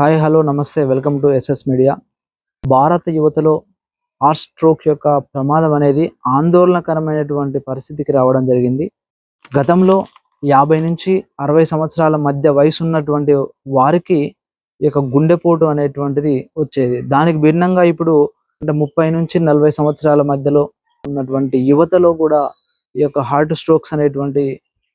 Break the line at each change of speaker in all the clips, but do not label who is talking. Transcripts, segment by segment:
Hi hello నమస్తే welcome to SS media. భారత యువతలో హార్ట్ స్ట్రోక్ యొక్క ప్రమాదం అనేది ఆందోళనకరమైనటువంటి పరిస్థితికి రావడం జరిగింది. గతంలో యాభై నుంచి అరవై సంవత్సరాల మధ్య వయసు ఉన్నటువంటి వారికి ఈ యొక్క గుండెపోటు అనేటువంటిది వచ్చేది. దానికి భిన్నంగా ఇప్పుడు అంటే ముప్పై నుంచి నలభై సంవత్సరాల మధ్యలో ఉన్నటువంటి యువతలో కూడా ఈ యొక్క హార్ట్ స్ట్రోక్స్ అనేటువంటి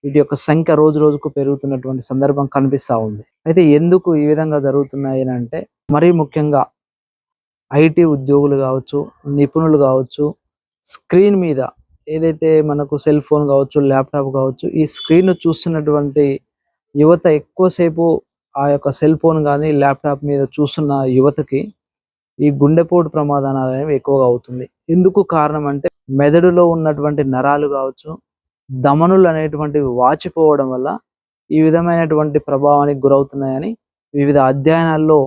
వీటి యొక్క సంఖ్య రోజు రోజుకు పెరుగుతున్నటువంటి సందర్భం కనిపిస్తా ఉంది. అయితే ఎందుకు ఈ విధంగా జరుగుతున్నాయి అంటే మరీ ముఖ్యంగా ఐటీ ఉద్యోగులు కావచ్చు నిపుణులు కావచ్చు స్క్రీన్ మీద ఏదైతే మనకు సెల్ ఫోన్ కావచ్చు ల్యాప్టాప్ కావచ్చు ఈ స్క్రీన్ చూస్తున్నటువంటి యువత ఎక్కువసేపు ఆ యొక్క సెల్ ఫోన్ కానీ ల్యాప్టాప్ మీద చూస్తున్న యువతకి ఈ గుండెపోటు ప్రమాదాలు అనేవి ఎక్కువగా అవుతుంది. ఎందుకు కారణం అంటే మెదడులో ఉన్నటువంటి నరాలు కావచ్చు దమనులు అనేటువంటివి వాచిపోవడం వల్ల ఈ విధమైనటువంటి ప్రభావానికి గురవుతున్నాయని వివిధ అధ్యయనాల్లో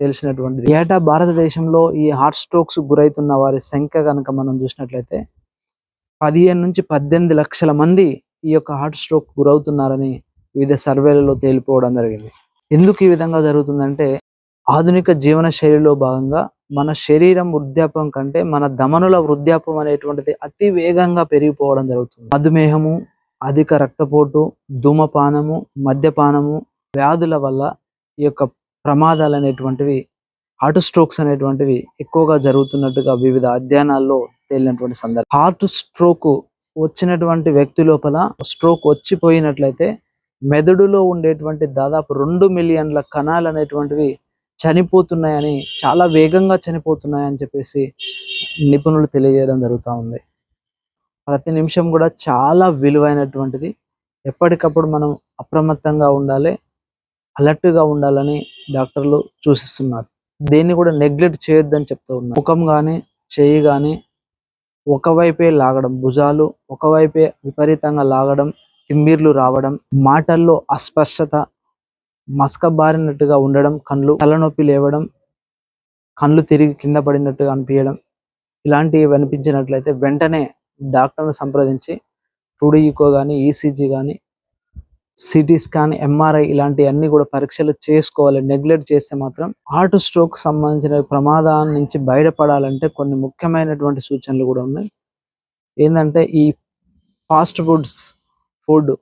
తెలిసినటువంటిది. ఏటా భారతదేశంలో ఈ హార్ట్ స్ట్రోక్స్ గురవుతున్న వారి సంఖ్య కనుక మనం చూసినట్లయితే పదిహేను నుంచి పద్దెనిమిది లక్షల మంది ఈ యొక్క హార్ట్ స్ట్రోక్ గురవుతున్నారని వివిధ సర్వేలలో తేలిపోవడం జరిగింది. ఎందుకు ఈ విధంగా జరుగుతుందంటే ఆధునిక జీవన శైలిలో భాగంగా మన శరీరం వృద్ధాపం కంటే మన దమనుల వృద్ధాపం అనేటువంటిది అతి వేగంగా పెరిగిపోవడం జరుగుతుంది. మధుమేహము అధిక రక్తపోటు ధూమపానము మద్యపానము వ్యాధుల వల్ల ఈ యొక్క ప్రమాదాలు అనేటువంటివి హార్ట్ స్ట్రోక్స్ అనేటువంటివి ఎక్కువగా జరుగుతున్నట్టుగా వివిధ అధ్యయనాల్లో తేలినటువంటి సందర్భం. హార్ట్ స్ట్రోక్ వచ్చినటువంటి వ్యక్తి లోపల స్ట్రోక్ వచ్చిపోయినట్లయితే మెదడులో ఉండేటువంటి దాదాపు రెండు మిలియన్ల కణాలు అనేటువంటివి చనిపోతున్నాయని చాలా వేగంగా చనిపోతున్నాయని చెప్పేసి నిపుణులు తెలియజేయడం జరుగుతూ ఉంది. ప్రతి నిమిషం కూడా చాలా విలువైనటువంటిది. ఎప్పటికప్పుడు మనం అప్రమత్తంగా ఉండాలి అలర్ట్గా ఉండాలని డాక్టర్లు సూచిస్తున్నారు. దేన్ని కూడా నెగ్లెక్ట్ చేయొద్దని చెప్తూ ఉన్నారు. ముఖం కానీ చేయి కానీ ఒకవైపే లాగడం భుజాలు ఒకవైపే విపరీతంగా లాగడం తిమ్మిర్లు రావడం మాటల్లో అస్పష్టత మసకబారినట్టుగా ఉండడం కళ్ళు తలనొప్పి లేవడం కళ్ళు తిరిగి కింద పడినట్టుగా అనిపించడం ఇలాంటివి అనిపించినట్లయితే వెంటనే డాక్టర్ను సంప్రదించి టూడీఈకో కానీ ఈసీజీ కానీ సిటీ స్కాన్ ఎంఆర్ఐ ఇలాంటివన్నీ కూడా పరీక్షలు చేసుకోవాలి. నెగ్లెక్ట్ చేస్తే మాత్రం హార్ట్ స్ట్రోక్ సంబంధించిన ప్రమాదాల నుంచి బయటపడాలంటే కొన్ని ముఖ్యమైనటువంటి సూచనలు కూడా ఉన్నాయి. ఏంటంటే ఈ ఫాస్ట్ ఫుడ్స్ ఫుడ్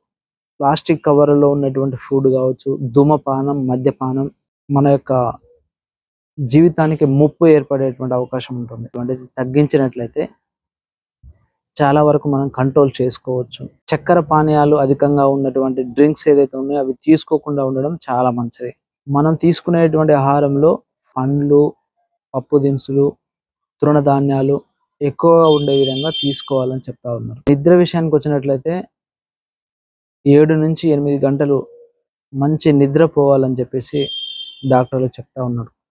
ప్లాస్టిక్ కవర్లో ఉన్నటువంటి ఫుడ్ కావచ్చు ధూమపానం మద్యపానం మన యొక్క జీవితానికి ముప్పు ఏర్పడేటువంటి అవకాశం ఉంటుంది. అటువంటిది తగ్గించినట్లయితే చాలా వరకు మనం కంట్రోల్ చేసుకోవచ్చు. చక్కెర పానీయాలు అధికంగా ఉన్నటువంటి డ్రింక్స్ ఏదైతే ఉన్నాయో అవి తీసుకోకుండా ఉండడం చాలా మంచిది. మనం తీసుకునేటువంటి ఆహారంలో పండ్లు పప్పు దినుసులు తృణధాన్యాలు ఎక్కువగా ఉండే విధంగా తీసుకోవాలని చెప్తా ఉన్నారు. నిద్ర విషయానికి వచ్చినట్లయితే ఏడు నుంచి ఎనిమిది గంటలు మంచి నిద్ర పోవాలని చెప్పేసి డాక్టర్లు చెప్తా ఉన్నారు.